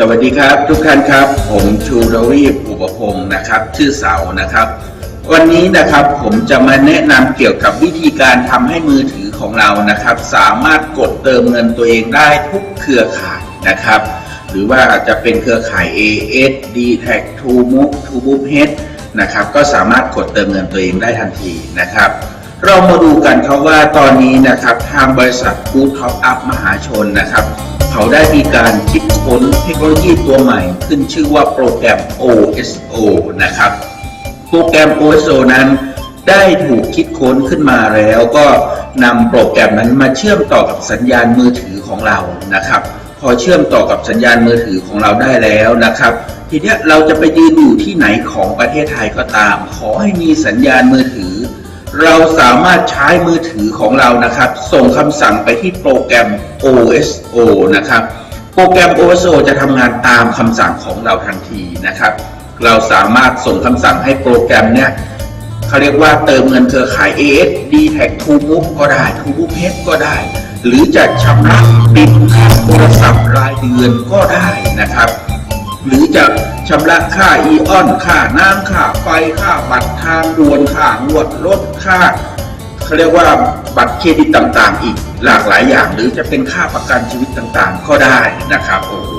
สวัสดีครับทุกท่านครับ ผมชูรวีปอุปพงศ์นะครับ ชื่อเสานะครับ วันนี้นะครับผมจะมาแนะนำเกี่ยวกับวิธีการทำให้มือถือของเรานะครับ สามารถกดเติมเงินตัวเองได้ทุกเครือข่ายนะครับ หรือว่าจะเป็นเครือข่าย AS d t a c t o m o v t o b o o h นะครับก็สามารถกดเติมเงินตัวเองได้ทันทีนะครับ เรามาดูกันครับว่าตอนนี้นะครับทางบริษัท Good Top Up มหาชนนะครับ เขาได้มีการคิดค้นเทคโนโลยีตัวใหม่ ขึ้นชื่อว่าโปรแกรม OSO นะครับ โปรแกรม OSO นั้นได้ถูกคิดค้นขึ้นมาแล้วก็นำโปรแกรมนั้นมาเชื่อมต่อกับสัญญาณมือถือของเรานะครับ พอเชื่อมต่อกับสัญญาณมือถือของเราได้แล้วนะครับ ทีนี้เราจะไปยืนอยู่ที่ไหนของประเทศไทยก็ตาม ขอให้มีสัญญาณมือถือ เราสามารถใช้มือถือของเรานะครับ ส่งคำสั่งไปที่โปรแกรม OSO นะครับ โปรแกรม OSO จะทำงานตามคำสั่งของเราทันทีนะครับ เราสามารถส่งคำสั่งให้โปรแกรมเนี้ยเขาเรียกว่าเติมเงินเครือข่าย AS d t a c t o m o v ก็ได้ t o m o v Pay ก็ได้ หรือจะชำระบิลค่าโทรศัพท์รายเดือนก็ได้นะครับ หรือจะชำระค่าอีออน ค่าน้ำค่าไฟค่าบัตรทางด่วนค่างวดรถค่าเขาเรียกว่าบัตรเครดิตต่างๆ อีกหลากหลายอย่าง หรือจะเป็นค่าประกันชีวิตต่างๆ ก็ได้นะครับโอ้โห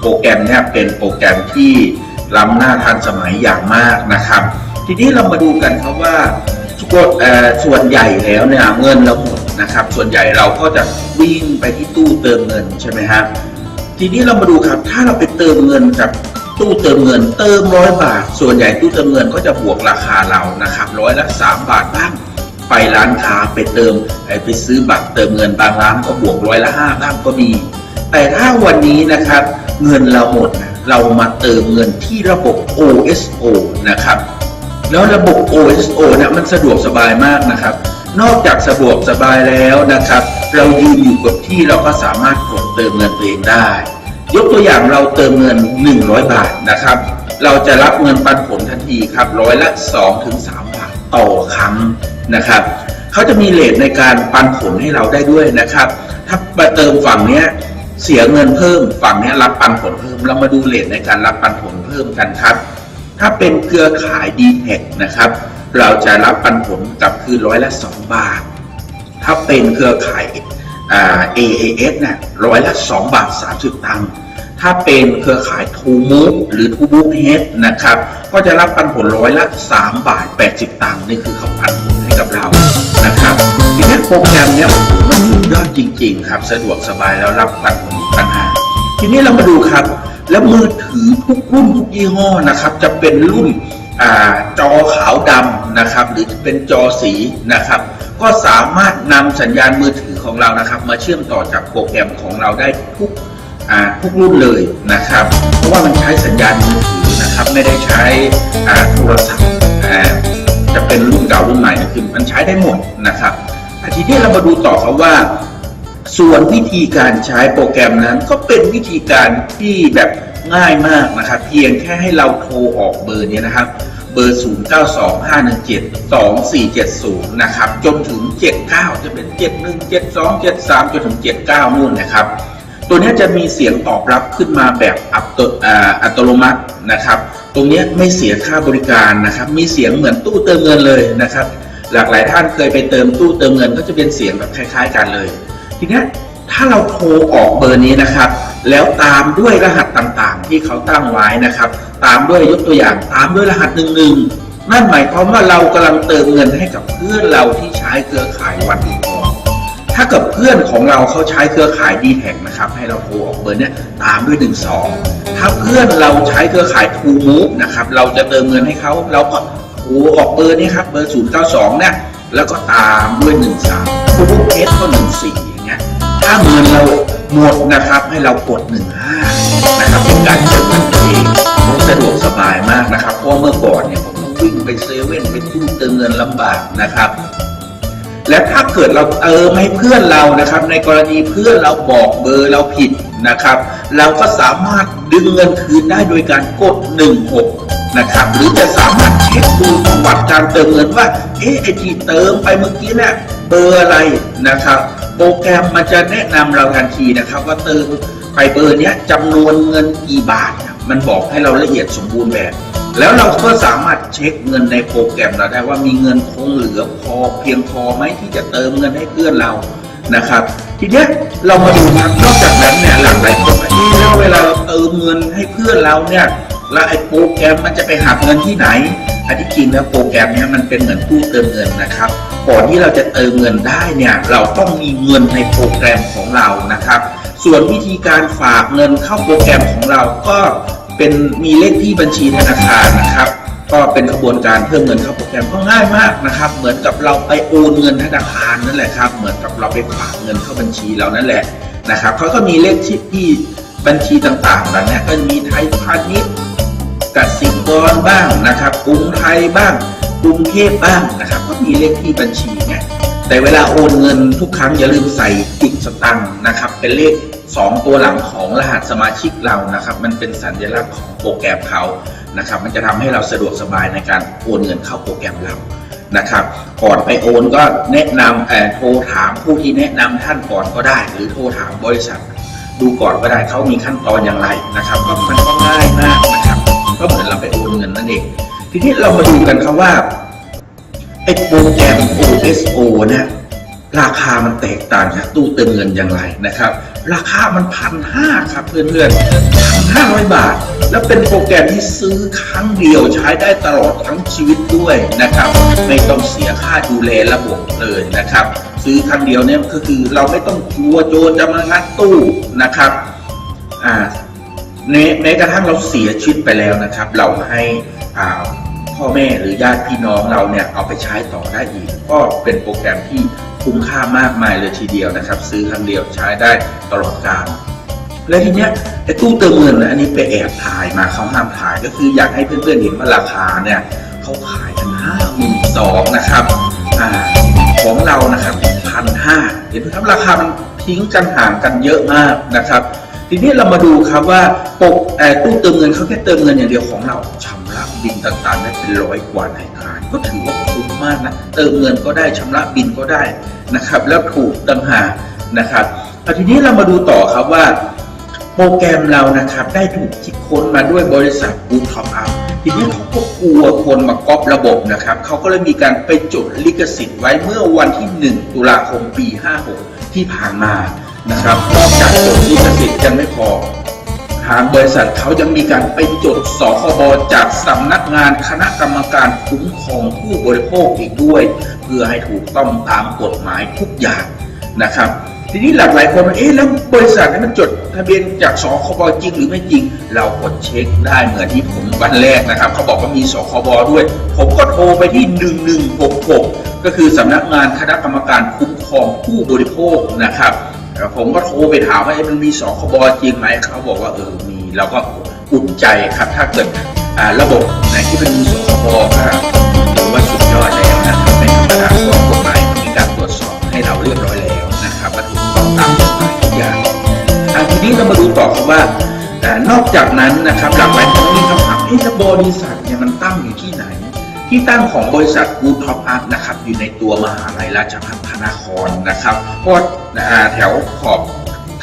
โปรแกรมเนี้เป็นโปรแกรมที่ล้ำหน้าทันสมัยอย่างมากนะครับ ทีนี้เรามาดูกันครับว่าส่วนเอ่อส่วนใหญ่แล้วเนี่ยเงินเราหมดนะครับ ส่วนใหญ่เราก็จะวิ่งไปที่ตู้เติมเงินใช่ไหมครับ ทีนี้เรามาดูครับ ถ้าเราไปเติมเงินกับตู้เติมเงิน เติมร้อยบาท ส่วนใหญ่ตู้เติมเงินก็จะบวกราคาเรานะครับร้อยละสามบาทบ้างไปร้านค้าไปเติมไปซื้อบัตรเติมเงินบางร้านก็บวกร้อยละห้าบ้างก็มี แต่ถ้าวันนี้นะครับเงินเราหมดนะเรามาเติมเงินที่ระบบ OSO นะครับ แล้วระบบ OSO เนี่ยมันสะดวกสบายมากนะครับ นอกจากสะดวกสบายแล้วนะครับ เรายืนอยู่กับที่เราก็สามารถกดเติมเงินตัวเองได้ ยกตัวอย่างเราเติมเงิน 100 บาทนะครับ เราจะรับเงินปันผลทันทีครับร้อยละ2ถึง3บาทต่อครั้งนะครับเขาจะมีเลทในการปันผลให้เราได้ด้วยนะครับ ถ้ามาเติมฝั่งเนี้ยเสียเงินเพิ่มฝั่งนี้รับปันผลเพิ่ม เรามาดูเลทในการรับปันผลเพิ่มกันครับ ถ้าเป็นเครือข่าย d t แทนะครับ เราจะรับปันผลกับคืนร้อยละ 2 บาท ถ้าเป็นเครือข่าย AAS เนี่ยร้อยละ2บาท 30 ตังค์ถ้าเป็นเครือข่าย t o m o v หรือ t o m o v Head นะครับ ก็จะรับปันผลร้อยละ 3 บาท 80 ตังค์นี่คือเขาปันผลให้กับเรานะครับทีนี้โปรแกรมเนี้ยมันสุดยอดจริง ๆ ครับ สะดวกสบายแล้วรับปันผลปัญหา ทีนี้เรามาดูครับ แล้วมือถือทุกรุ่นทุกยี่ห้อนะครับ จะเป็นรุ่นอจอขาวดำนะครับ หรือจะเป็นจอสีนะครับ ก็สามารถนำสัญญาณมือถือของเรานะครับ มาเชื่อมต่อจากโปรแกรมของเราได้ทุกทุกรุ่นเลยนะครับ เพราะว่ามันใช้สัญญาณมือถือนะครับ ไม่ได้ใช้โทรศัพท์จะเป็นรุ่นเก่ารุ่นใหม่คือมันใช้ได้หมดนะครับอะทีนี้เรามาดูต่อครับว่า ส่วนวิธีการใช้โปรแกรมนั้น ก็เป็นวิธีการที่แบบง่ายมากนะครับ เพียงแค่ให้เราโทรออกเบอร์นี้นะครับ เบอร์ 0925172470 นะครับ จนถึง 79 จะเป็น 71 72 73 จนถึง 79 นู่นนะครับ ตัวนี้จะมีเสียงตอบรับขึ้นมาแบบอัตโนอ่าอัตโนมัตินะครับ ตรงนี้ไม่เสียค่าบริการนะครับ มีเสียงเหมือนตู้เติมเงินเลยนะครับ หลากหลายท่านเคยไปเติมตู้เติมเงินก็จะเป็นเสียงแบบคล้าย ๆ กันเลย ทีนี้ ถ้าเราโทรออกเบอร์นี้นะครับ แล้วตามด้วยรหัสต่างๆ ที่เขาตั้งไว้นะครับ ตามด้วยยกตัวอย่างตามด้วยรหัสหนึ่งหนึ่งนั่นหมายความว่าเรากำลังเติมเงินให้กับเพื่อนเราที่ใช้เครือข่ายวันดีพอถ้ากับเพื่อนของเราเขาใช้เครือข่ายดีแท็นะครับ ให้เราโทรออกเบอร์เนี้ยตามด้วย1 2ถ้าเพื่อนเราใช้เครือข่าย True Move นะครับ เราจะเติมเงินให้เขาเราก็โทรออกเบอร์นี้ครับเบอร์092เก้าสองเนี่ยแล้วก็ตามด้วย1 3 True Move S ก็14อย่างเงี้ยถ้าเงินเราหมดนะครับให้เรากด15นะครับเป็นการเติมเงินเองสะดวกสบายมากนะครับ เพราะเมื่อก่อนเนี่ยผมต้องวิ่งไปเซเว่นไปตู้เติมเงินลำบากนะครับ และถ้าเกิดเราเติมให้เพื่อนเรานะครับ ในกรณีเพื่อนเราบอกเบอร์เราผิดนะครับ เราก็สามารถดึงเงินคืนได้โดยการกด 16นะครับหรือจะสามารถเช็คดูประวัติการเติมเงินว่า เอ๊ะไอที่เติมไปเมื่อกี้เนี่ยเบอร์อะไรนะครับ โปรแกรมมันจะแนะนำเราทันทีนะครับว่าเติมไฟเบอร์เนี้ยจำนวนเงินกี่บาทเนี่ยมันบอกให้เราละเอียดสมบูรณ์แบบ แล้วเราก็สามารถเช็คเงินในโปรแกรมเราได้ว่ามีเงินคงเหลือพอเพียงพอไหมที่จะเติมเงินให้เพื่อนเรานะครับ ทีเนี้ยเรามาดูครับนอกจากนั้นเนี่ยหลังหลายคนว่เอ๊ะแล้วเวลาเราเติมเงินให้เพื่อนเราเนี่ย แล้วไอ้โปรแกรมมันจะไปหักเงินที่ไหนอันที่จริงแล้วโปรแกรมนี้มันเป็นเหมือนตู้เติมเงินนะครับก่อนที่เราจะเติมเงินได้เนี่ยเราต้องมีเงินในโปรแกรมของเรานะครับ ส่วนวิธีการฝากเงินเข้าโปรแกรมของเราก็เป็นมีเลขที่บัญชีธนาคารนะครับ ก็เป็นกระบวนการเพิ่มเงินเข้าโปรแกรมก็ง่ายมากนะครับ เหมือนกับเราไปโอนเงินธนาคารนั่นแหละครับ เหมือนกับเราไปฝากเงินเข้าบัญชีเรานั่นแหละนะครับเขาก็มีเลขที่ที่บัญชีต่างๆแล้วเนี่ยก็มีไทยพาณิชย์ กสิกรบ้างนะครับกรุงไทยบ้างกรุงเทพบ้างนะครับก็มีเลขที่บัญชีเนี่ยแต่เวลาโอนเงินทุกครั้งอย่าลืมใส่จุดสตังค์นะครับ เป็นเลข 2 ตัวหลังของรหัสสมาชิกเรานะครับ มันเป็นสัญลักษณ์ของโปรแกรมเขานะครับ มันจะทำให้เราสะดวกสบายในการโอนเงินเข้าโปรแกรมเรานะครับ ก่อนไปโอนก็แนะนำเออโทรถามผู้ที่แนะนำท่านก่อนก็ได้ หรือโทรถามบริษัท ดูก่อนก็ได้เขามีขั้นตอนอย่างไรนะครับก็มันก็ง่ายมาก ก็เหมือนเราไปโอนเงินนั่นเอง ทีนี้เรามาดูกันครับว่าไอ้โปรแกรม OSO เนี่ยราคามันแตกต่างจากตู้เติมเงินอย่างไรนะครับ ราคามันพันห้าครับเพื่อนๆพันห้าร้อยบาท แล้วเป็นโปรแกรมที่ซื้อครั้งเดียวใช้ได้ตลอดทั้งชีวิตด้วยนะครับ ไม่ต้องเสียค่าดูแลระบบเลยนะครับ ซื้อครั้งเดียวเนี่ยก็คือเราไม่ต้องกลัวโจรจะมางัดตู้นะครับอ่า แม้กระทั่งเราเสียชีวิตไปแล้วนะครับ เราให้อ่าพ่อแม่หรือญาติพี่น้องเราเนี่ยเอาไปใช้ต่อได้อีก ก็เป็นโปรแกรมที่คุ้มค่ามากมายเลยทีเดียวนะครับ ซื้อครั้งเดียวใช้ได้ตลอดกาลและทีเนี้ยไอ้ตู้เติมเงินนะอันนี้ไปแอบถ่ายมาเขาห้ามถ่ายก็คืออยากให้เพื่อนๆเห็นว่าราคาเนี่ยเขาขายกันห้าหมื่นสองนะครับอ่าของเรานะครับพันห้าเห็นไหมครับราคามันทิ้งกันห่างกันเยอะมากนะครับ ทีนี้เรามาดูครับว่าปกเอ่อตู้เติมเงินเขาแค่เติมเงินอย่างเดียวของเราชำระบินต่างๆได้เป็นร้อยกว่าในคารก็ถือว่าคุ้มมากนะเติมเงินก็ได้ชำระบินก็ได้นะครับ แล้วถูกต่างหากนะครับทีนี้เรามาดูต่อครับว่าโปรแกรมเรานะครับได้ถูกคิดค้นมาด้วยบริษัทบูท็อปอัพทีนี้เขาก็กลัวคนมาก๊อประบบนะครับเขาก็เลยมีการไปจดลิขสิทธิ์ไว้เมื่อวันที่ 1 ตุลาคมปี 56 ที่ผ่านมา นะครับนอกจากจดลิขสิทธิ์ยังไม่พอทางบริษัทเขายังมีการไปจดสคบจากสำนักงานคณะกรรมการคุ้มครองผู้บริโภคอีกด้วย เพื่อให้ถูกต้องตามกฎหมายทุกอย่างนะครับ ทีนี้หลากหลายคนเอ๊ะแล้วบริษัทนี้มันจดทะเบียนจากสคบจริงหรือไม่จริง เรากดเช็คได้เหมือนที่ผมวันแรกนะครับ เขาบอกว่ามีสคบด้วย ผมก็โทรไปที่ 1166 ก็คือสำนักงานคณะกรรมการคุ้มครองผู้บริโภคนะครับ ผมก็โทรไปถามว่ามันมีสคบจริงไหมเขาบอกว่าเออมีเราก็อุ่นใจครับถ้าเกิดระบบไหนที่เป็นมีสคบก็ถือว่าสุดยอดแล้วนะครับในธรรมดาเพราะกฎหมายมีการตรวจสอบให้เราเรียบร้อยแล้วนะครับว่าถูกต้องตามกฎหมายทุกอย่างอะทีนี้เรามาดูต่อครับว่าอ่นอกจากนั้นนะครับหลักหลายคนมีคำถามเอ๊ะแล้วบริษัทเนี่ยมันตั้งอยู่ที่ไหน ที่ตั้งของบริษัทกูท็อปอัพนะครับอยู่ในตัวมหาลัยราชภัฏพระนครนะครับเพราะอ่าแถวขอบ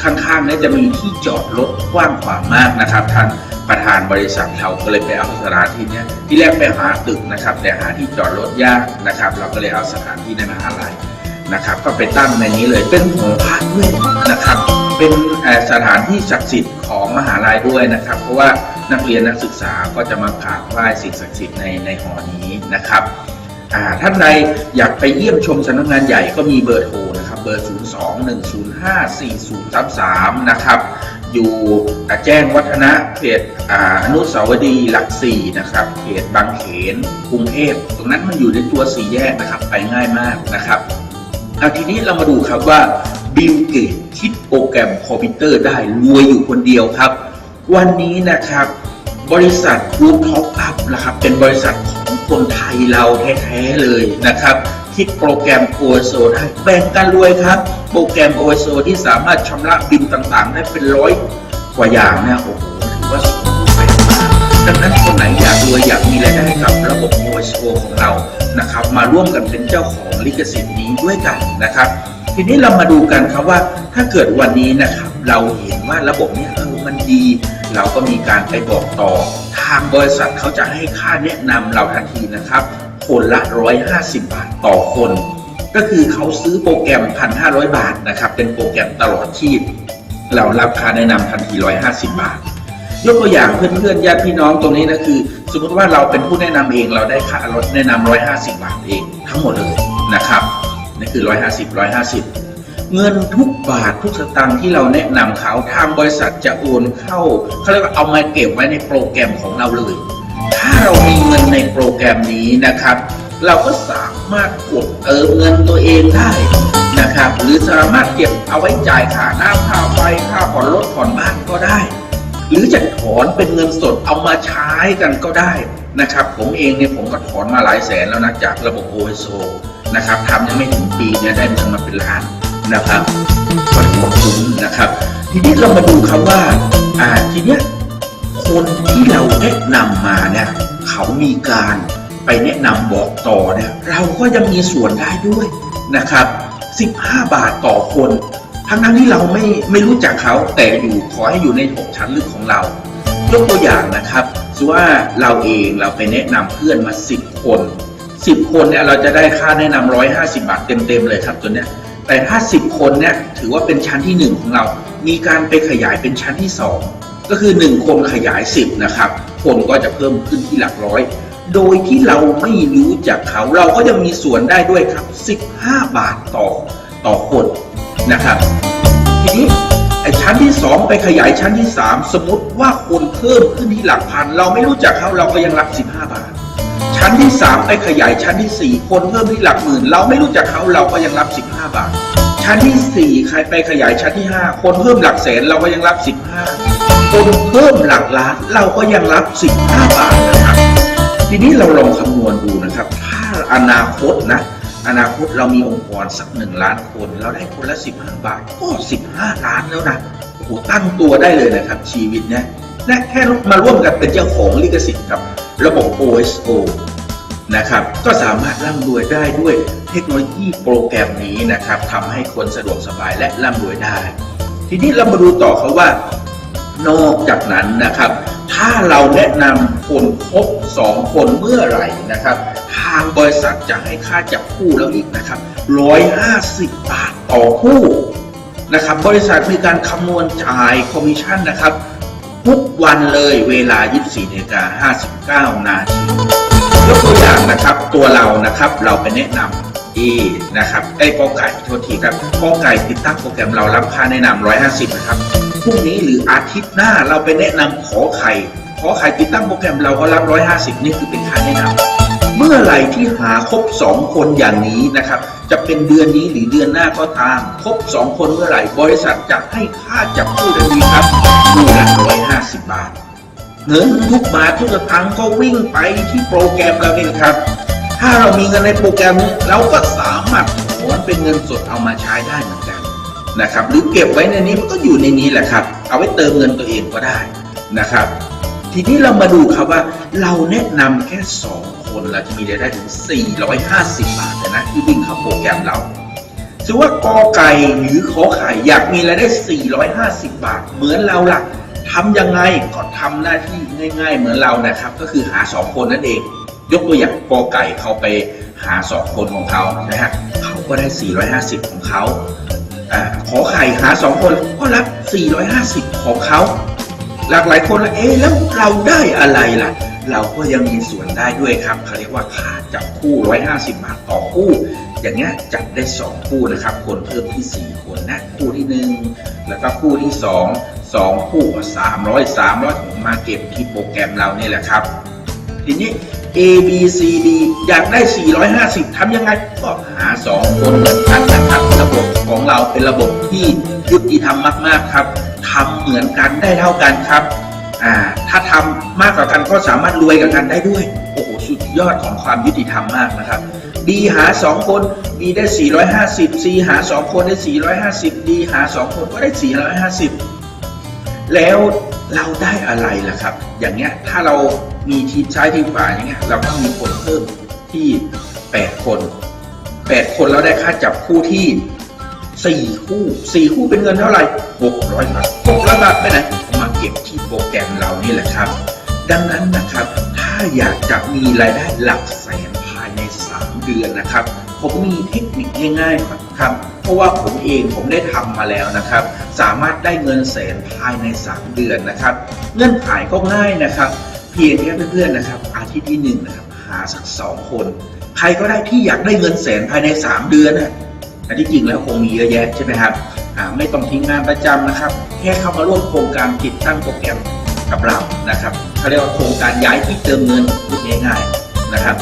ข้างๆนี่จะมีที่จอดรถกว้างขวางมากนะครับท่างประธานบริษัทเราก็เลยไปเอาสถานที่เนี้ยที่แรกไปหาตึกนะครับ แต่หาที่จอดรถยากนะครับ เราก็เลยเอาสถานที่ในมหาลัยนะครับ ก็ไปตั้งในนี้เลยเป็นหอพักด้วยนะครับ เป็นสถานที่ศักดิ์สิทธิ์ของมหาลัยด้วยนะครับ เพราะว่า นักเรียนนักศึกษาก็จะมากราบไหว้สิ่งศักดิ์สิทธิ์ในในหอนี้นะครับท่านใดอยากไปเยี่ยมชมสำนักงานใหญ่ก็มีเบอร์โทรนะครับเบอร์ 02-105-4033 นะครับ อยู่แจ้งวัฒนะเขตออนุสาวรีย์หลักสี่นะครับเขตบางเขนกรุงเทพตรงนั้นมันอยู่ในตัวสี่แยกนะครับ ไปง่ายมากนะครับเอาทีนี้เรามาดูครับว่าบิลเกตคิดโปรแกรมคอมพิวเตอร์ได้รวยอยู่คนเดียวครับ วันนี้นะครับ บริษัท g ู o ท็อปอัพนะครับ เป็นบริษัทของคนไทยเราแท้ๆเลยนะครับคิดโปรแกรม OSO ได้แบ่งกันรวยครับ โปรแกรม OSO ที่สามารถชำระบินต่างๆ ได้เป็นร้อยกว่าอย่างเนี่ยโอ้โหถือว่าสุดไปมากดังนั้นคนไหนอยากรวยอยากมีรายได้กับระบบ OSO ของเรานะครับ มาร่วมกันเป็นเจ้าของลิขสิทธิ์นี้ด้วยกันนะครับ ทีนี้เรามาดูกันครับว่าถ้าเกิดวันนี้นะครับเราเห็นว่าระบบนี้เออมันดี เราก็มีการไปบอกต่อ ทางบริษัทเขาจะให้ค่าแนะนำเราทันทีนะครับ คนละ 150 บาทต่อคน ก็คือเขาซื้อโปรแกรม 1,500 บาทนะครับเป็นโปรแกรมตลอดชีพเรารับค่าแนะนำทันที 150 บาทยกตัวอย่างเพื่อนๆญาติพี่น้องตรงนี้นะคือ สมมติว่าเราเป็นผู้แนะนำเองเราได้ค่ารถแนะนำ150 บาทเองทั้งหมดเลยนะครับ นี่คือ 150 150 เงินทุกบาททุกสตางค์ที่เราแนะนำเขาทางบริษัทจะโอนเข้าเขาเรียกว่าเอามาเก็บไว้ในโปรแกรมของเราเลย ถ้าเรามีเงินในโปรแกรมนี้นะครับ เราก็สามารถกดเติมเงินตัวเองได้นะครับหรือสามารถเก็บเอาไว้จ่ายค่าน้ำค่าไฟค่าผ่อนรถผ่อนบ้านก็ได้ หรือจะถอนเป็นเงินสดเอามาใช้กันก็ได้นะครับ ผมเองเนี่ยผมก็ถอนมาหลายแสนแล้วนะจากระบบ OSO นะครับทำยังไม่ถึงปีเนี่ยได้เงินมาเป็นล้านนะครับก็ถือว่าคุ้มนะครับ ทีนี้เรามาดูครับว่าอ่าทีเนี้ยคนที่เราแนะนำมาเนี่ยเขามีการไปแนะนำบอกต่อเนี่ยเราก็ยังมีส่วนได้ด้วยนะครับ 15 บาทต่อคน ทั้งนั้นที่เราไม่ไม่รู้จักเขาแต่อยู่ขอให้อยู่ในหกชั้นลึกของเรายกตัวอย่างนะครับสว่าเราเองเราไปแนะนำเพื่อนมา 10 คน 10คนเนี่ยเราจะได้ค่าแนะนำ150บาทเต็มๆเลยครับตัวเนี้ยแต่ถ้า10คนเนี่ยถือว่าเป็นชั้นที่1ของเรา มีการไปขยายเป็นชั้นที่2ก็คือ1คนขยาย10นะครับคนก็จะเพิ่มขึ้นที่หลักร้อย โดยที่เราไม่รู้จักเขาเราก็ยังมีส่วนได้ด้วยครับ15บาทต่อต่อคนนะครับ ทีนี้ไอ้ชั้นที่ 2 ไปขยายชั้นที่ 3 สมมติว่าคนเพิ่มขึ้นที่หลักพัน เราไม่รู้จักเขาเราก็ยังรับ 15 บาท ชั้นที่3ไปขยายชั้นที่4คนเพิ่มที่หลักหมื่น เราไม่รู้จักเขาเราก็ยังรับ15บาท ชั้นที่4ใครไปขยายชั้นที่5คนเพิ่มหลักแสนเราก็ยังรับ15คนเพิ่มหลักล้านเราก็ยังรับ15บาทนะครับทีนี้เราลองคำนวณดูนะครับ ถ้าอนาคตนะอนาคตเรามีองค์กรสักหนึ่งล้านคน เราได้คนละ 15 บาทก็15 ล้านแล้วนะโอ้โหตั้งตัวได้เลยนะครับ ชีวิตเนี่ยและแค่มาร่วมกันเป็นเจ้าของลิขสิทธิ์กับระบบ OSO นะครับ ก็สามารถร่ำรวยได้ด้วยเทคโนโลยีโปรแกรมนี้นะครับทำให้คนสะดวกสบายและร่ำรวยได้ ทีนี้เรามาดูต่อเขาว่านอกจากนั้นนะครับ ถ้าเราแนะนำคนครบ2 คนเมื่อไหร่นะครับ ทางบริษัทจะให้ค่าจับคู่แล้วอีกนะครับ150 บาทต่อคู่นะครับ บริษัทมีการคำนวณจ่ายคอมมิชชั่นนะครับ ทุกวันเลยเวลา 24นาฬิกา59 นาทียกตัวอย่าง นะครับ ตัวเรานะครับเราไปแนะนำ A นะครับไอ้กอไก่โทษทีครับกอไก่ติดตั้งโปรแกรมเรารับค่าแนะนำ150นะครับพรุ่งนี้หรืออาทิตย์หน้าเราไปแนะนำขอไข่ขอไข่ติดตั้งโปรแกรมเราก็รับ150นี่คือเป็นค่าแนะนำเมื่อไหร่ที่หาครบ 2 คนอย่างนี้นะครับจะเป็นเดือนนี้หรือเดือนหน้าก็ตาม ครบ 2 คนเมื่อไหร่บริษัทจะให้ค่าจับคู่ทันทีครับคู่ละ150 บาท เงินทุกบาททุกสตางค์ก็วิ่งไปที่โปรแกรมเราเองครับ ถ้าเรามีเงินในโปรแกรมนี้เราก็สามารถถอนเป็นเงินสดเอามาใช้ได้เหมือนกันนะครับ หรือเก็บไว้ในนี้มันก็อยู่ในนี้แหละครับ เอาไว้เติมเงินตัวเองก็ได้นะครับ ทีนี้เรามาดูครับว่าเราแนะนำแค่ 2 คนเราจะมีรายได้ถึง 450 บาทนะที่วิ่งเข้าโปรแกรมเราถือว่ากอไก่หรือขอไข่อยากมีรายได้ 450 บาท เหมือนเราล่ะ ทำยังไงก็ทำหน้าที่ง่าย ๆ เหมือนเรานะครับ ก็คือหา2คนนั่นเอง ยกตัวอย่างกอไก่เขาไปหา2คนของเขานะฮะเขาก็ได้ 450 ของเขาอขอไข่หา2คนก็รับ 450 ของเขาหลากหลายคนละเอ๊ะแล้วเราได้อะไรล่ะ เราก็ยังมีส่วนได้ด้วยครับเขาเรียกว่าค่าจับคู่ 150 บาทต่อคู่ อย่างเงี้ยจับได้ 2 คู่นะครับ คนเพิ่มที่ 4 คนนะ คู่ที่ 1 แล้วก็คู่ที่ 2 2คู่ก็300 300ผมมาเก็บที่โปรแกรมเรานี่แหละครับ ทีนี้ A B C D อยากได้ 450 ทำยังไง ก็หา 2 คนเหมือนกันนะครับ ระบบของเราเป็นระบบที่ยุติธรรมมาก ๆ ครับทำเหมือนกันได้เท่ากันครับอ่าถ้าทำมากกว่ากันก็สามารถรวยกับกันได้ด้วย โอ้โห สุดยอดของความยุติธรรมมากนะครับ B หา 2 คน B ได้ 450 C หา 2 คนได้ 450 D หา 2 คนก็ได้ 450 แล้วเราได้อะไรล่ะครับ อย่างเงี้ยถ้าเรามีทีมซ้ายทีมขวาอย่างเงี้ยเราก็มีคนเพิ่มที่ 8 คน 8 คนเราได้ค่าจับคู่ที่สี่คู่สี่คู่เป็นเงินเท่าไหร่หกร้อยบาทหกร้อยบาทไปไหนมาเก็บที่โปรแกรมเรานี่แหละครับ ดังนั้นนะครับ ถ้าอยากจะมีรายได้หลักแสนภายใน 3 เดือนนะครับ ผมมีเทคนิคง่ายๆครับ ราะว่าผมเองผมได้ทำมาแล้วนะครับ สามารถได้เงินแสนภายใน 3 เดือนนะครับ เงื่อนไขก็ง่ายนะครับ เพียงแค่เพื่อนๆนะครับ อาทิตย์ที่หนึ่งนะครับหาสักสองคน ใครก็ได้ที่อยากได้เงินแสนภายใน 3 เดือนนะอันที่จริงแล้วคงมีเยอะแยะใช่ไหมครับไม่ต้องทิ้งงานประจำนะครับ แค่เข้ามาร่วมโครงการติดตั้งโปรแกรมกับเรานะครับเขาเรียกว่าโครงการย้ายที่เติมเงินพูดง่ายๆนะครับ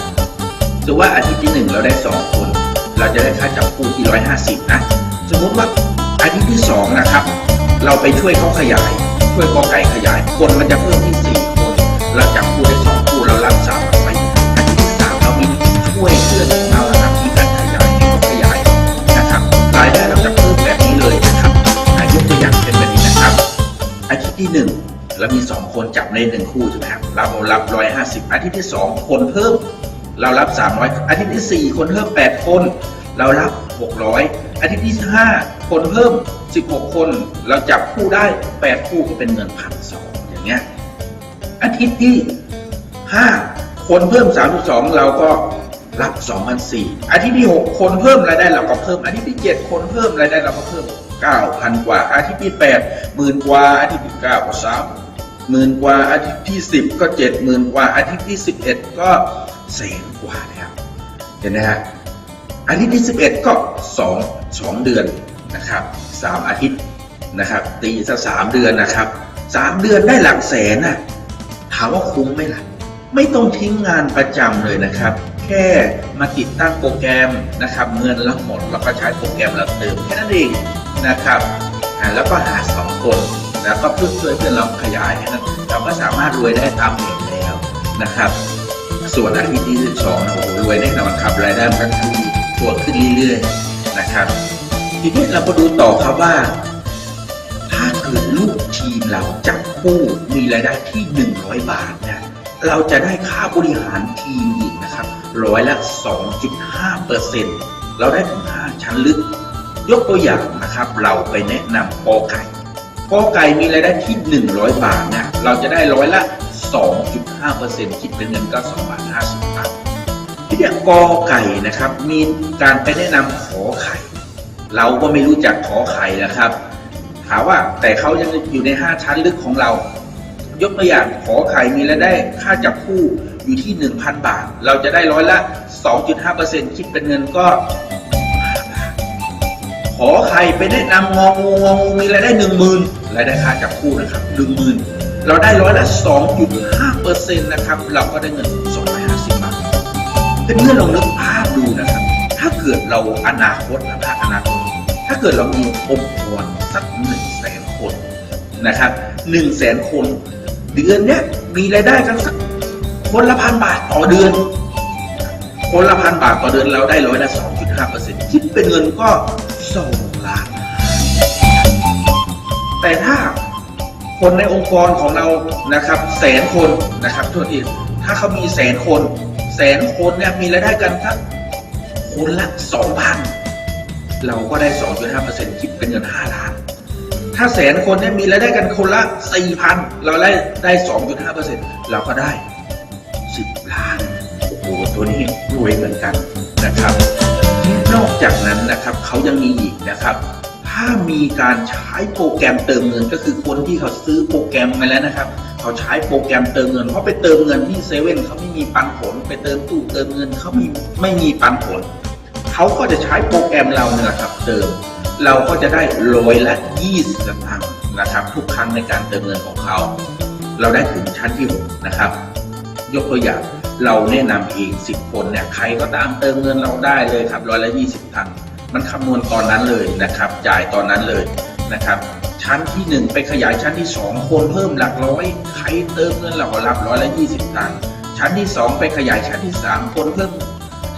ถือว่าอาทิตย์ที่หนึ่งเราได้สองคน เราจะได้ค่าจับคู่ที่ร้อยห้าสิบนะ สมมุติว่าอาทิตย์ที่สองนะครับ เราไปช่วยเขาขยาย ช่วยกอไก่ขยาย คนมันจะเพิ่มที่ 4 คน เราจับคู่ได้สองคู่ เรารับสามไปอาทิตย์ที่สามเรามีช่วยเพื่อนของเรานะครับมีการขยายให้เขาขยายนะครับรายได้เราจะเพิ่มแบบนี้เลยนะครับอายกตัวอย่างเป็นแบบนี้นะครับ อาทิตย์ที่หนึ่งเรามีสองคนจับในหนึ่งคู่ใช่ไหมครับเรารับร้อยห้าสิบอาทิตย์ที่สองคนเพิ่ม เรารับสามร้อยอาทิตย์ที่สี่คนเพิ่มแปดคน เรารับหกร้อยอาทิตย์ที่ห้าคนเพิ่มสิบหกคน เราจับคู่ได้แปดคู่ก็เป็นเงินพันสองอย่างเงี้ย อาทิตย์ที่ห้าคนเพิ่มสามสองเราก็รับสองพันสี่อาทิตย์ที่หกคนเพิ่มรายได้เราก็เพิ่ม อาทิตย์ที่เจ็ดคนเพิ่มรายได้เราก็เพิ่มเก้าพันกว่า อาทิตย์ที่แปดหมื่นกว่า อาทิตย์ที่เก้าก็สามหมื่นกว่า อาทิตย์ที่สิบก็เจ็ดหมื่นกว่า อาทิตย์ที่สิบเอ็ดก็ แสนกว่าแล้วเห็นไหมฮะอาทิตย์ที่สิบเอ็ดก็สองสองเดือนนะครับสามอาทิตย์นะครับ ตีซะสามเดือนนะครับสามเดือนได้หลักแสนน่ะถามว่าคุ้มไหมล่ะ ไม่ต้องทิ้งงานประจำเลยนะครับ แค่มาติดตั้งโปรแกรมนะครับเงินเราหมดเราก็ใช้โปรแกรมเราเติมแค่นั้นเองนะครับแล้วก็หาสองคนแล้วก็เพื่อช่วยเพื่อนเราขยายแค่นั้นเราก็สามารถรวยได้ตามเห็นแล้วนะครับ ส่วนอาทิตย์ที่12นะโอ้โหรวยแน่นอนครับรายได้มันก็ทวีตัวขึ้นเรื่อยๆนะครับ ทีนี้เราก็ดูต่อครับว่า ถ้าเกิดลูกทีมเราจับคู่มีรายได้ที่ 100 บาทเนี่ยเราจะได้ค่าบริหารทีมอีกนะครับร้อยละ 2.5เปอร์เซ็นต์เราได้ถึง5ชั้นลึก ยกตัวอย่างนะครับ เราไปแนะนำกอไก่กอไก่มีรายได้ที่ 100 บาทเนี่ยเราจะได้ร้อยละ 2.5เปอร์เซ็นต์คิดเป็นเงินก็2บาท50ตังค์ที่เดียกอไก่นะครับ มีการไปแนะนำขอไข่ เราก็ไม่รู้จักขอไข่นะครับ ถามว่าแต่เขายังอยู่ใน 5 ชั้นลึกของเรา ยกตัวอย่างขอไข่มีรายได้ค่าจับคู่อยู่ที่ 1,000 บาท เราจะได้ร้อยละ 2.5%คิดเป็นเงินก็ขอไข่ไปแนะนำงองูงองูมีรายได้10,000รายได้ค่าจับคู่นะครับ10,000 เราได้ร้อยละ 2.5%นะครับเราก็ได้เงิน 250 บาทเป็นเพื่อนลองนึกภาพดูนะครับ ถ้าเกิดเราอนาคตนะภาพอนาคต ถ้าเกิดเรามีองค์กรสักหนึ่งแสนคนนะครับหนึ่งแสนคน เดือนเนี้ยมีรายได้กันสักคนละพันบาทต่อเดือน คนละพันบาทต่อเดือนเราได้ร้อยละสองจุดห้าเปอร์เซ็นต์คิดเป็นเงินก็สองล้าน แต่ถ้า คนในองค์กรของเรานะครับแสนคนนะครับโทษทีถ้าเขามีแสนคน แสนคนเนี่ยมีรายได้กันสักคนละสองพันเราก็ได้2.5%คิดเป็นเงิน5ล้าน ถ้าแสนคนเนี่ยมีรายได้กันคนละ4,000เราได้ได้2.5%เปอร์เซ็นต์เราก็ได้10ล้านโอ้โหตัวนี้รวยเหมือนกันนะครับ นอกจากนั้นนะครับเขายังมีอีกนะครับ ถ้ามีการใช้โปรแกรมเติมเงินก็คือคนที่เขาซื้อโปรแกรมมาแล้วนะครับเขาใช้โปรแกรมเติมเงินเพราะไปเติมเงินที่เซเว่นเขาไม่มีปันผล ไปเติมตู้เติมเงินเขาไม่ไม่มีปันผลเขาก็จะใช้โปรแกรมเราเนี่ยครับเติม เราก็จะได้ร้อยละ20สตางค์นะครับ ทุกครั้งในการเติมเงินของเขาเราได้ถึงชั้นที่6นะครับ ยกตัวอย่างเราแนะนำเอง10 คนเนี่ยใครก็ตามเติมเงินเราได้เลยครับร้อยละ20ตังค์ มันคำนวณตอนนั้นเลยนะครับ จ่ายตอนนั้นเลยนะครับชั้นที่ 1 ไปขยายชั้นที่ 2 คนเพิ่มหลักร้อยใครเติมเงินเราก็รับร้อยละ20ตังค์ชั้นที่ 2 ไปขยายชั้นที่ 3 คนเพิ่ม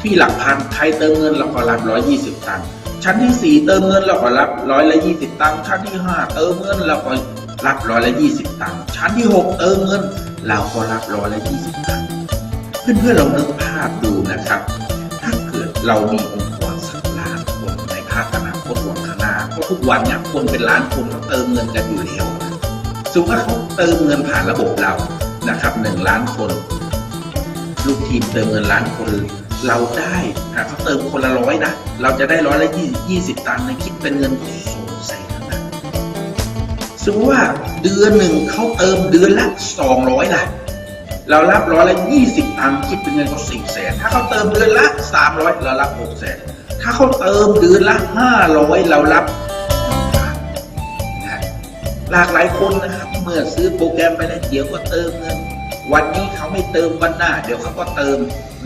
ที่หลักพันใครเติมเงินเราก็รับร้อยยี่สิบตังค์ชั้นที่สี่เติมเงินเราก็รับร้อยละยี่สิบตังค์ชั้นที่ห้าเติมเงินเราก็รับร้อยละยี่สิบตังค์ชั้นที่หกเติมเงินเราก็รับร้อยละยี่สิบตังค์เพื่อนเพื่อนๆลองนึกภาพดูนะครับ ถ้าเกิดเรามีองค์ ทุกวันเนี่ยคนเป็นล้านคนเขาเติมเงินกันอยู่แล้วสมมติว่าเขาเติมเงินผ่านระบบเรานะครับหนึ่งล้านคน ลูกทีมเติมเงินล้านคนเราได้อ่าเขาเติมคนละร้อยนะ เราจะได้ร้อยละยี่ยี่สิบตังค์ในคิดเป็นเงินสองแสนนะสมมติว่าเดือนหนึ่งเขาเติมเดือนละสองร้อยล่ะเรารับร้อยละยี่สิบตังค์คิดเป็นเงินเขาสี่แสนถ้าเขาเติมเดือนละสามร้อยเรารับหกแสนถ้าเขาเติมเดือนละห้าร้อยเรารับ หลากหลายคนนะครับ เมื่อซื้อโปรแกรมไปแล้วเดี๋ยวก็เติมเงินวันนี้เขาไม่เติมวันหน้า เดี๋ยวเขาก็เติม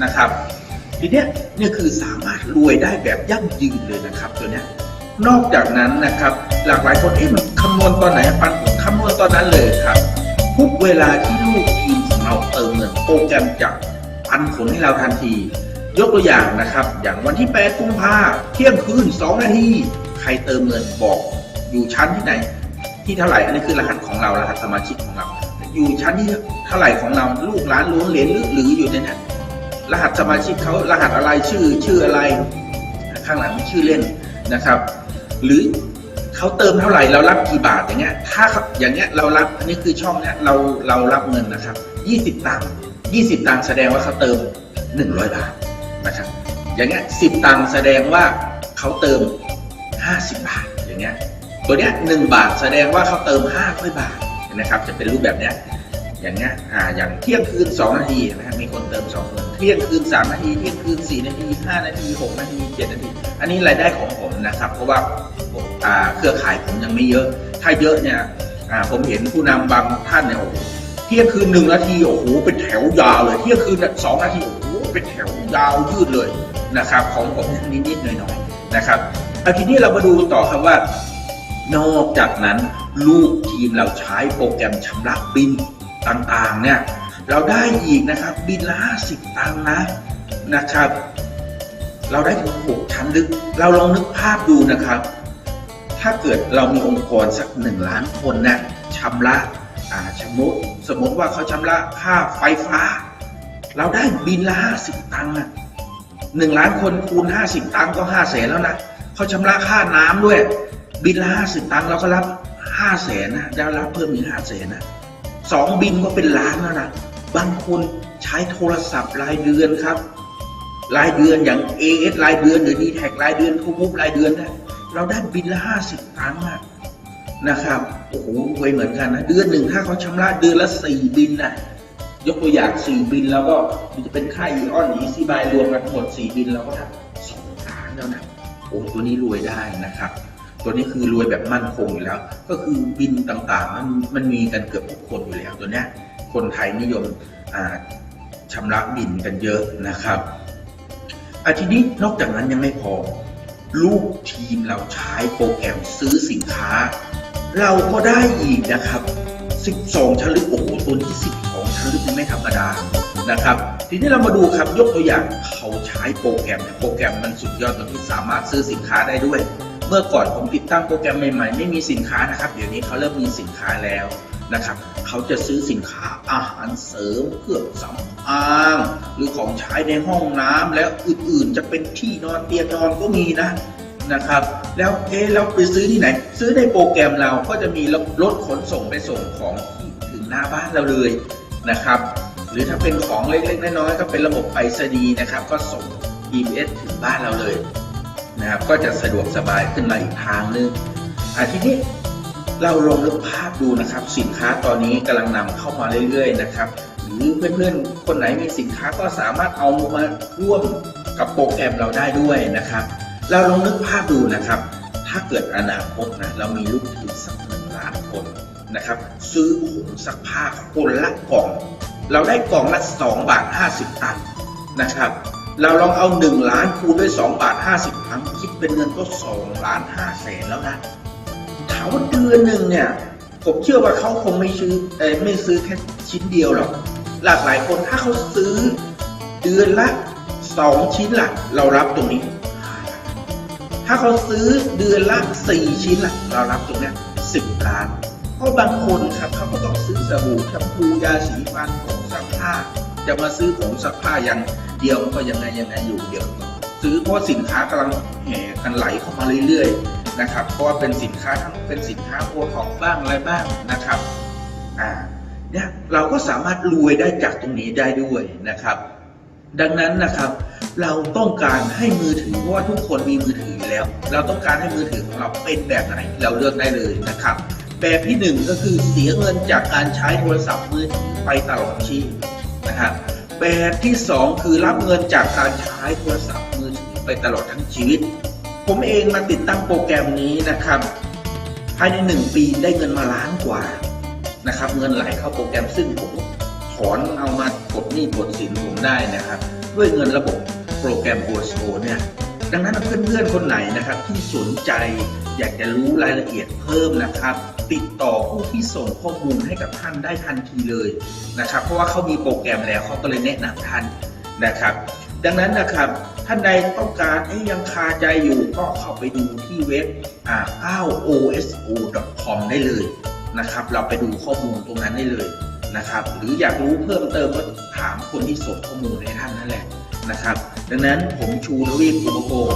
นะครับ ทีเนี้ยนี่คือสามารถรวยได้แบบยั่งยืนเลยนะครับตัวเนี้ยนอกจากนั้นนะครับ หลากหลายคนเอ๊ะมันคำนวณตอนไหนปันผมคำนวณตอนนั้นเลยครับทุกเวลาที่ลูกทีมของเราเติมเงินโปรแกรมจะปันผลให้เราทันที ยกตัวอย่างนะครับ อย่างวันที่ 8 กุมภาเที่ยงคืน 2 นาที ใครเติมเงินบอกอยู่ชั้นที่ไหน ที่เท่าไหร่อันนี้คือรหัสของเรารหัสสมาชิกของเรา อยู่ชั้นที่เท่าไหร่ของเราลูกหลานล้วงเหลนหรือหรืออยู่ในนั้นรหัสสมาชิกเขารหัสอะไรชื่อชื่ออะไร ข้างหลังมีชื่อเล่นนะครับ หรือเขาเติมเท่าไหร่เรารับกี่บาทอย่างเงี้ย ถ้าอย่างเงี้ยเรารับอันนี้คือช่องเนี้ยเราเรารับเงินนะครับยี่สิบตังค์ยี่สิบตังค์แสดงว่าเขาเติมหนึ่งร้อยบาทนะครับ อย่างเงี้ยสิบตังค์แสดงว่าเขาเติมห้าสิบบาทอย่างเงี้ย ตัวเนี้ยหนึ่งบาทแสดงว่าเขาเติมห้าร้อยบาทนะครับ จะเป็นรูปแบบเนี้ยอย่างเงี้ยอ่าอย่างเที่ยงคืน 2 นาทีนะมีคนเติม2คนเที่ยงคืน 3 นาที เที่ยงคืน 4 นาที 5 นาที 6 นาที 7 นาที อันนี้รายได้ของผมนะครับ เพราะว่าอ่าเครือข่ายผมยังไม่เยอะ ถ้าเยอะเนี่ยอ่าผมเห็นผู้นำบางท่านเนี่ยโอ้โหเที่ยงคืน 1 นาทีโอ้โหเป็นแถวยาวเลย เที่ยงคืนสองนาทีโอ้โหเป็นแถวยาวยืดเลยนะครับ ของผมนิดๆหน่อยๆนะครับเอาทีนี้เรามาดูต่อครับว่า นอกจากนั้นลูกทีมเราใช้โปรแกรมชำระบินต่างๆเนี่ยเราได้อีกนะครับบินละห้าสิบตังค์นะนะครับ เราได้ถึงหกชั้นลึก เราลองนึกภาพดูนะครับ ถ้าเกิดเรามีองค์กรสักหนึ่งล้านคนนะชำระอ่าสมมติสมมติว่าเขาชำระค่าไฟฟ้า เราได้บินละห้าสิบตังค์นะหนึ่งล้านคนคูณห้าสิบตังค์ก็ห้าแสนแล้วนะเขาชำระค่าน้ำด้วย บินละห้าสิบตังค์เราก็รับห้าแสนนะได้รับเพิ่มอีกห้าแสนนะสองบินก็เป็นล้านแล้วนะบางคนใช้โทรศัพท์รายเดือนครับ รายเดือนอย่าง AS รายเดือนหรือ d t แท็กรายเดือนทูมูฟรายเดือนนะเราได้บินละห้าสิบตังค์อะนะครับโอ้โหรวยเหมือนกันนะเดือนหนึ่งถ้าเขาชำระเดือนละสี่บินนะยกตัวอย่างสี่บินแล้วก็มันจะเป็นค่าอีออนอีซีบายรวมกันทั้งหมดสี่บินเราก็ได้สองล้านแล้วนะโอ้ตัวนี้รวยได้นะครับ ตัวนี้คือรวยแบบมั่นคงอยู่แล้ว ก็คือบินต่างๆมันมันมีกันเกือบทุกคนอยู่แล้วตัวเนี้ยคนไทยนิยมอ่าชำระบินกันเยอะนะครับอาทีนี้นอกจากนั้นยังไม่พอ ลูกทีมเราใช้โปรแกรมซื้อสินค้า เราก็ได้อีกนะครับ 12ชั้นลึกโอ้โหตัวนี้12ชั้นลึกนี่ไม่ธรรมดานะครับ ทีนี้เรามาดูครับยกตัวอย่างเขาใช้โปรแกรมโปรแกรมมันสุดยอดตรงที่สามารถซื้อสินค้าได้ด้วย มื่อก่อนผมติดตั้งโปรแกรมใหม่ๆ ไม่มีสินค้านะครับ เดี๋ยวนี้เขาเริ่มมีสินค้าแล้วนะครับ เขาจะซื้อสินค้าอาหารเสริมเครื่องสำอาง หรือของใช้ในห้องน้ำแล้วอื่นๆ จะเป็นที่นอนเตียงนอนก็มีนะนะครับ แล้วเอ๊เราไปซื้อที่ไหน ซื้อในโปรแกรมเราก็จะมีรถขนส่งไปส่งของที่ถึงหน้าบ้านเราเลยนะครับ หรือถ้าเป็นของเล็กๆน้อยๆก็เป็นระบบไปรษณีย์นะครับ ก็ส่ง EMS ถึงบ้านเราเลย นะครับก็จะสะดวกสบายขึ้นมาอีกทางนึงอาทีนี้เราลองนึกภาพดูนะครับ สินค้าตอนนี้กำลังนำเข้ามาเรื่อย ๆ นะครับ หรือเพื่อนๆ คนไหนมีสินค้าก็สามารถเอามาร่วมกับโปรแกรมเราได้ด้วยนะครับ เราลองนึกภาพดูนะครับ ถ้าเกิดอนาคตนะเรามีลูกทีมสักหนึ่งล้านคนนะครับ ซื้อผงซักผ้าคนละกล่อง เราได้กล่องละ2บาท50 ตังค์นะครับ เราลองเอา 1 ล้านคูณด้วย 2 บาท 50 ครั้ง คิดเป็นเงินก็2ล้าน5แสนแล้วนะถามว่าเดือนหนึ่งเนี่ย ผมเชื่อว่าเขาคงไม่ซื้อเอไม่ซื้อแค่ชิ้นเดียวหรอก หลากหลายคนถ้าเขาซื้อเดือนละ 2 ชิ้นละเรารับตรงนี้ ถ้าเขาซื้อเดือนละ 4 ชิ้นละเรารับตรงเนี้ย10 ล้าน เพราะบางคนครับเขาก็ต้องซื้อสบู่แชมพูยาสีฟันของซักผ้า จะมาซื้อของซักผ้าย่างเดียวก็ยังไงยังไงอยู่เดี๋ยวซื้อเพราะสินค้ากำลังแห่กันไหลเข้ามาเรื่อยๆนะครับ เพราะว่าเป็นสินค้าทั้งเป็นสินค้าโอท็อปบ้างอะไรบ้างนะครับอ่าเนี่ยเราก็สามารถรวยได้จากตรงนี้ได้ด้วยนะครับ ดังนั้นนะครับ เราต้องการให้มือถือเพราะว่าทุกคนมีมือถืออยู่แล้ว เราต้องการให้มือถือของเราเป็นแบบไหนเราเลือกได้เลยนะครับ แบบที่หนึ่งก็คือเสียเงินจากการใช้โทรศัพท์มือถือไปตลอดชีพ นะครับแบบที่สองคือรับเงินจากการใช้โทรศัพท์มือถือไปตลอดทั้งชีวิต ผมเองมาติดตั้งโปรแกรมนี้นะครับ ภายในหนึ่งปีได้เงินมาล้านกว่านะครับ เงินไหลเข้าโปรแกรมซึ่งผมถอนเอามากดหนี้กดสินผมได้นะครับ ด้วยเงินระบบโปรแกรม o s o เนี่ยดังนั้นเพื่อนๆคนไหนนะครับที่สนใจอยากจะรู้รายละเอียดเพิ่มนะครับ ติดต่อผู้ที่ส่งข้อมูลให้กับท่านได้ทันทีเลยนะครับ เพราะว่าเขามีโปรแกรมแล้วเขาก็เลยแนะนำท่านนะครับ ดังนั้นนะครับท่านใดต้องการเอ๊ยยังคาใจอยู่ก็เข้าไปดูที่เว็บอ่า 9oso.com ได้เลยนะครับ เราไปดูข้อมูลตรงนั้นได้เลยนะครับ หรืออยากรู้เพิ่มเติมก็ถามคนที่ส่งข้อมูลให้ท่านนั่นแหละนะครับ ดังนั้นผมชูทวีปอุปโภค